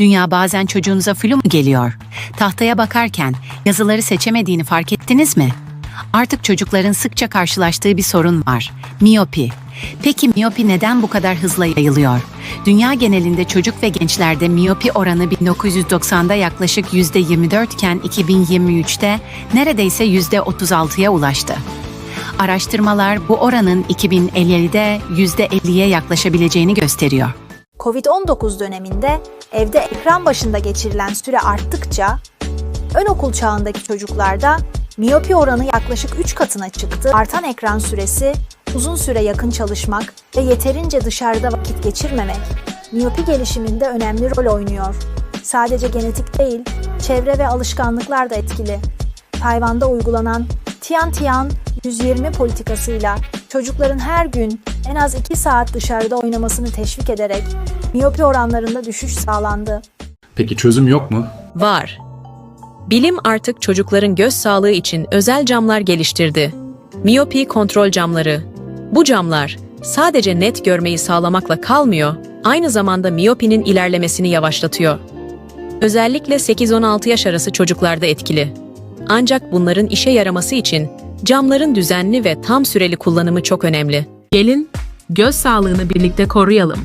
Dünya bazen çocuğunuza flu mu geliyor? Tahtaya bakarken yazıları seçemediğini fark ettiniz mi? Artık çocukların sıkça karşılaştığı bir sorun var. Miyopi. Peki miyopi neden bu kadar hızla yayılıyor? Dünya genelinde çocuk ve gençlerde miyopi oranı 1990'da yaklaşık %24 iken 2023'te neredeyse %36'ya ulaştı. Araştırmalar bu oranın 2050'de %50'ye yaklaşabileceğini gösteriyor. Covid-19 döneminde evde ekran başında geçirilen süre arttıkça ön okul çağındaki çocuklarda miyopi oranı yaklaşık 3 katına çıktı. Artan ekran süresi, uzun süre yakın çalışmak ve yeterince dışarıda vakit geçirmemek miyopi gelişiminde önemli rol oynuyor. Sadece genetik değil, çevre ve alışkanlıklar da etkili. Tayvan'da uygulanan Tian Tian 120 politikasıyla çocukların her gün en az 2 saat dışarıda oynamasını teşvik ederek miyopi oranlarında düşüş sağlandı. Peki çözüm yok mu? Var. Bilim artık çocukların göz sağlığı için özel camlar geliştirdi. Miyopi kontrol camları. Bu camlar sadece net görmeyi sağlamakla kalmıyor, aynı zamanda miyopinin ilerlemesini yavaşlatıyor. Özellikle 8-16 yaş arası çocuklarda etkili. Ancak bunların işe yaraması için camların düzenli ve tam süreli kullanımı çok önemli. Gelin göz sağlığını birlikte koruyalım.